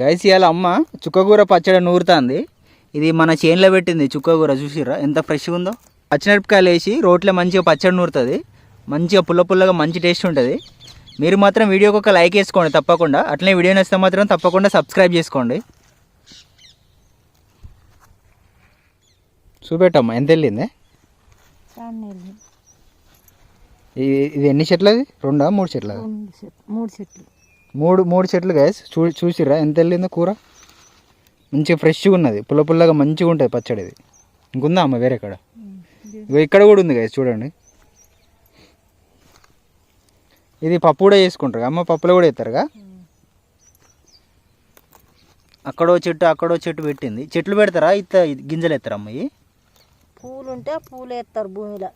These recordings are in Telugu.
గైస్ ఇవాళ అమ్మ చుక్కకూర పచ్చడి నూరుతుంది. ఇది మన చేనులో పెట్టింది చుక్కకూర చూసిర్రా? ఎంత ఫ్రెష్గా ఉందో. పచ్చిమిరపకాయలు వేసి రోట్లో మంచిగా పచ్చడి నూరుతుంది. మంచిగా పుల్ల పుల్లగా మంచి టేస్ట్ ఉంటుంది. మీరు మాత్రం వీడియోకి ఒక లైక్ వేసుకోండి తప్పకుండా. అట్లనే వీడియో నచ్చితే మాత్రం తప్పకుండా సబ్స్క్రైబ్ చేసుకోండి. చూపెట్టమ్మా ఎంత వెళ్ళింది. ఇది ఎన్ని చెట్లది? రెండా? మూడు చెట్ల? చెట్లు. మూడు చెట్లు. మూడు మూడు చెట్లు గైస్ చూ చూసిర్రా? ఎంత వెళ్ళిందో కూర? మంచిగా ఫ్రెష్గా ఉన్నది. పుల్ల పుల్లగా మంచిగా ఉంటుంది పచ్చడి ఇది ఇంకుందా అమ్మ వేరే కాడ? ఇక్కడ కూడా ఉంది గైస్ చూడండి. ఇది పప్పు కూడా చేసుకుంటారు. అమ్మ పప్పులో కూడా వేస్తారుగా అక్కడో చెట్టు అక్కడో చెట్టు పెట్టింది. చెట్లు పెడతారా? ఇత గింజలు ఎత్తారా అమ్మ పూలు ఉంటే పూలు వేస్తారు భూమిలో.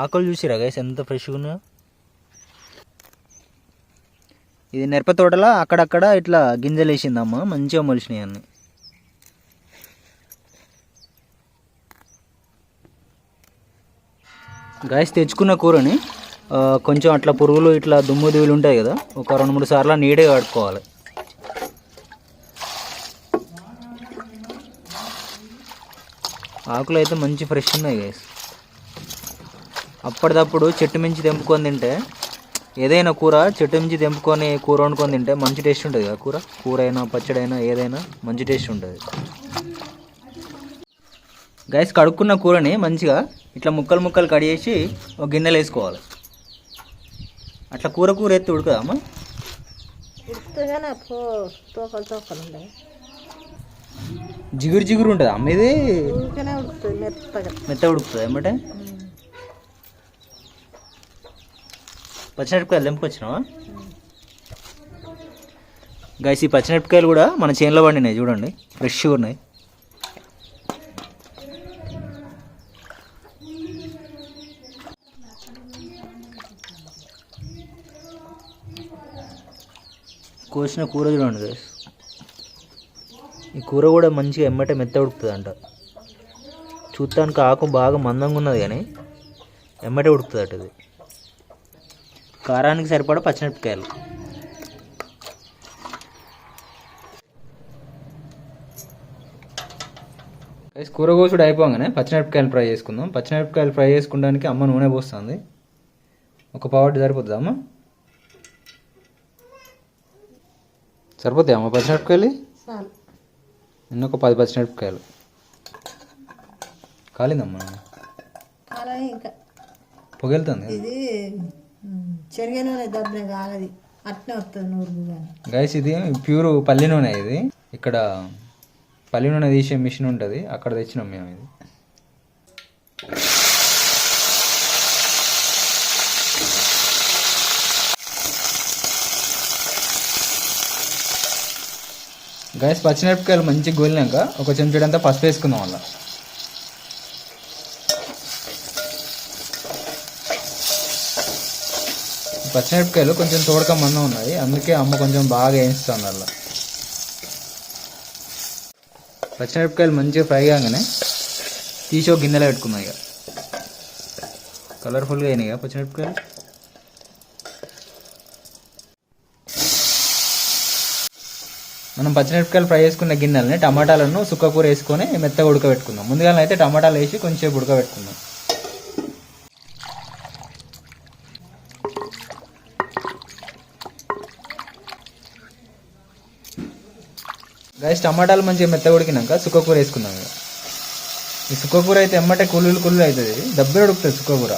ఆకులు చూసిరా గైస్ ఎంత ఫ్రెష్గా ఉన్నాయో? ఇది మిరప తోటలో అక్కడక్కడ ఇట్లా గింజలు వేసిందమ్మ మంచిగా మొలిచినాయి అన్ని. గాయస్ తెచ్చుకున్న కూరని కొంచెం అట్లా పురుగులు ఇట్లా దుమ్ము దిగులు ఉంటాయి కదా ఒక రెండు మూడు సార్లు నీట్గా కడుక్కోవాలి. ఆకులు అయితే మంచి ఫ్రెష్ ఉన్నాయి గైస్ అప్పటిదప్పుడు చెట్టు మించి తెంపుకొని తింటే ఏదైనా కూర చెట్టు మించి తెంపుకొని కూర వండుకొని తింటే మంచి టేస్ట్ ఉంటుంది కదా కూర? కూర అయినా పచ్చడి అయినా ఏదైనా మంచి టేస్ట్ ఉంటుంది. గైస్ కడుక్కున్న కూరని మంచిగా ఇట్లా ముక్కలు ముక్కలు కడిగేసి ఒక గిన్నెలో వేసుకోవాలి. అట్లా కూర కూర ఎత్తి ఉండవు జిగురు జిగురు ఉంటుంది అమ్మ ఇది? మెత్త ఉడుకుతుంది ఏమంటే పచ్చిమిరపకాయలు తెంపుకొచ్చినావా? గైస్ ఈ పచ్చిమిరపకాయలు కూడా మన చేనులో పండినాయి చూడండి. ఫ్రెష్గా ఉన్నాయి. కోసిన కూర చూడండి గైస్ ఈ కూర కూడా మంచిగా ఎమ్మటే మెత్త ఉడుకుతుంది అంట చూడటానికి ఆకు బాగా మందంగా ఉన్నది కానీ ఎమ్మటే ఉడుకుతుంది అట ఇది. కారానికి సరిపడా పచ్చిమిరపకాయలు. గైస్ కూర కోసుడు అయిపోగానే పచ్చిమిరపకాయలు ఫ్రై చేసుకుందాం. పచ్చిమిరపకాయలు ఫ్రై చేసుకోవడానికి అమ్మ నూనె పోస్తుంది. ఒక పావుటి సరిపోతుందా అమ్మ? సరిపోతాయి అమ్మ పచ్చిమిరపకాయలు? ఒక పది పచ్చిమిరపకాయలు. కాలిందమ్మా పొగెళ్తుంది. ఇది చెరిగే నూనె కాలది అట్నే వస్తుంది నూరు కానీ గైస్ ఇది ప్యూర్ పల్లి నూనె ఇది. ఇక్కడ పల్లి నూనె తీసే మిషన్ ఉంటుంది. అక్కడ తెచ్చినాం మేము ఇది. గైస్ పచ్చిమిరపకాయలు మంచిగా గోలినాక ఒక చెంచాడంతా పసుపు వేసుకుందాం అలా పచ్చిమిరపకాయలు కొంచెం తోడక మందం ఉన్నాయి. అందుకే అమ్మ కొంచెం బాగా వేయిస్తుంది అలా పచ్చిమిరపకాయలు మంచిగా ఫ్రై కాగానే తీసి ఒక గిన్నెలో పెట్టుకుందాం ఇక. కలర్ఫుల్గా అయినాయి ఇక పచ్చిమిరపకాయలు. మనం పచ్చిమిరపకాయలు ఫ్రై చేసుకున్న గిన్నెలని టమాటాలను సుక్కకూర వేసుకొని మెత్తగా ఉడకబెట్టుకుందాం. ముందుగా అయితే టమాటాలు వేసి కొంచెం ఉడకబెట్టుకుందాం. గైస్ టమాటాలు మంచిగా మెత్తగా ఉడికినాక సుక్క కూర వేసుకుందాం ఇక. ఈ సుక్క కూర అయితే ఎమ్మటే కుల్లులు కుల్లు అవుతుంది. దబ్బే ఉడుకుతుంది సుక్క కూర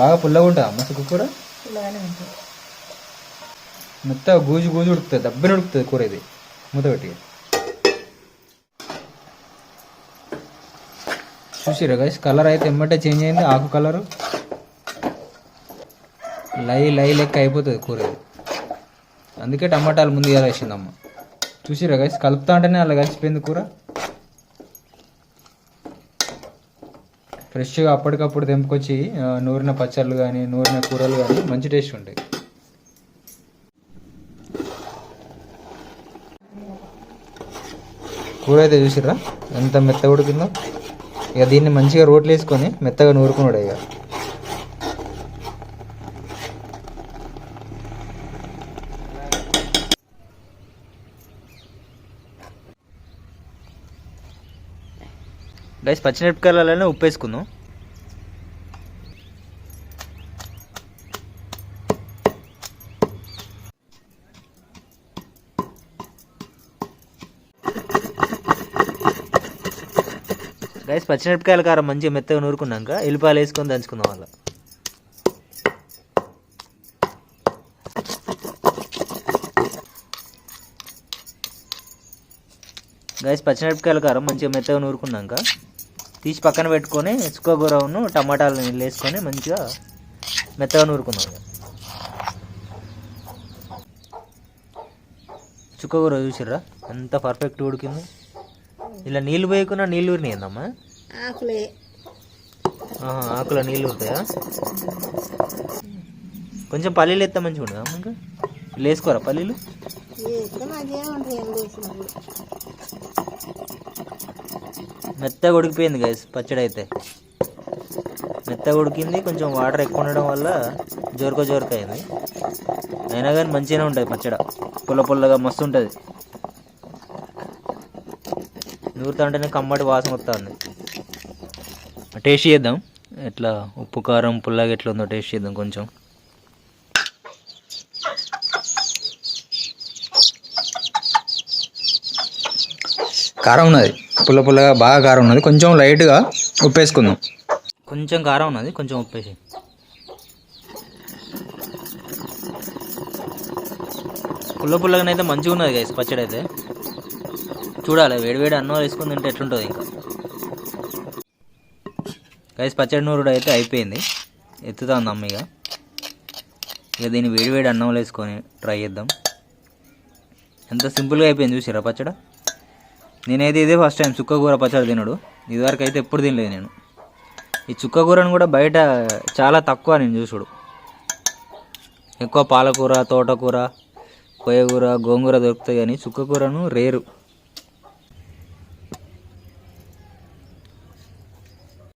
బాగా పుల్లగా ఉంటుంది అమ్మ సుక్క కూర ఇలాగనే ఉంటుంది. మెత్తగా గూజు గూజు ఉడుకుతుంది దబ్బని ఉడుకుతుంది కూర ఇది. మూత పెట్టి. చూసిరా గైస్ కలర్ అయితే ఎమ్మటే చేంజ్ అయింది. ఆకు కలరు లై లై లెక్క అయిపోతుంది కూర అందుకే టమాటాలు ముందు ఇలా వేసిందమ్మ. చూసిరా గైస్ కలుపుతా అంటేనే అలా కలిసిపోయింది కూర. ఫ్రెష్గా అప్పటికప్పుడు తెంపుకొచ్చి నూరిన పచ్చళ్ళు కానీ నూరిన కూరలు కానీ మంచి టేస్ట్ ఉంటాయి. కూర అయితే చూసిర్రా? ఎంత మెత్త ఉడికిందో. ఇక దీన్ని మంచిగా రోట్లు వేసుకొని మెత్తగా నూరుకున్నాడు ఇక. గైస్ పచ్చిమిరపకాయలలోనే ఉప్పు వేసుకుందాం గైస్ పచ్చిమిరపకాయల కారం మంచిగా మెత్తగా నూరుకున్నాక ఎల్లిపాయలు వేసుకొని దంచుకుందాం అలా. గైస్ పచ్చిమిరపకాయల కారం మంచిగా మెత్తగా నూరుకున్నాక తీసి పక్కన పెట్టుకొని చుక్కగూరను టమాటాలు నీళ్ళు వేసుకొని మంచిగా మెత్తగా నూరుకుందాం ఇక. చుక్కగూర చూసిర్రా? ఎంత పర్ఫెక్ట్ ఉడికింది. ఇలా నీళ్ళు పోయకుండా నీళ్ళు ఊరినాయి ఏందమ్మా ఆకులే ఆకులో నీళ్ళు ఊరుతాయా? కొంచెం పల్లీలు ఎత్తే మంచిగా ఉండదా ఇంకా? వేసుకోరా పల్లీలు వేస్తే మంచిగా ఉంటుంది ఏం వేసినప్పుడు మెత్తగా ఉడికిపోయింది గైస్ పచ్చడి అయితే మెత్తగా ఉడికింది కొంచెం వాటర్ ఎక్కువ ఉండడం వల్ల జోరక జోరక అయింది అయినా కానీ మంచిగానే ఉంటుంది పచ్చడ. పుల్ల పుల్లగా మస్తు ఉంటుంది. నూరుతా ఉంటేనే కమ్మటి వాసన వస్తుంది. టేస్ట్ చేద్దాం. ఎట్లా ఉప్పు కారం పుల్లగా ఎట్లా ఉందో టేస్ట్ చేద్దాం కొంచెం. కారం ఉన్నది. పుల్ల పుల్లగా బాగా కారం ఉన్నది. కొంచెం లైట్గా ఉప్పు వేసుకుందాం కొంచెం కారం ఉన్నది. కొంచెం ఉప్పేసి. పుల్ల పుల్లగానైతే మంచిగా ఉన్నది గైస్ పచ్చడి అయితే. చూడాలి వేడివేడి అన్నం వేసుకుని తింటే ఎట్లుంటుంది ఇంకా. గైస్ పచ్చడి నూరుడు అయితే అయిపోయింది. ఎత్తుతాంది అమ్మ ఇక. ఇక దీన్ని వేడివేడి అన్నం వేసుకొని ట్రై చేద్దాం. ఎంత సింపుల్గా అయిపోయింది చూసిరా పచ్చడి? నేనైతే ఇదే ఫస్ట్ టైం చుక్కకూర పచ్చడి తినడు. ఇదివరకు అయితే ఎప్పుడు తినలేదు నేను. ఈ చుక్కకూరను కూడా బయట చాలా తక్కువ నేను చూసుడు. ఎక్కువ పాలకూర తోటకూర కొయ్యకూర గోంగూర దొరుకుతాయి కానీ చుక్కకూరను రేరు.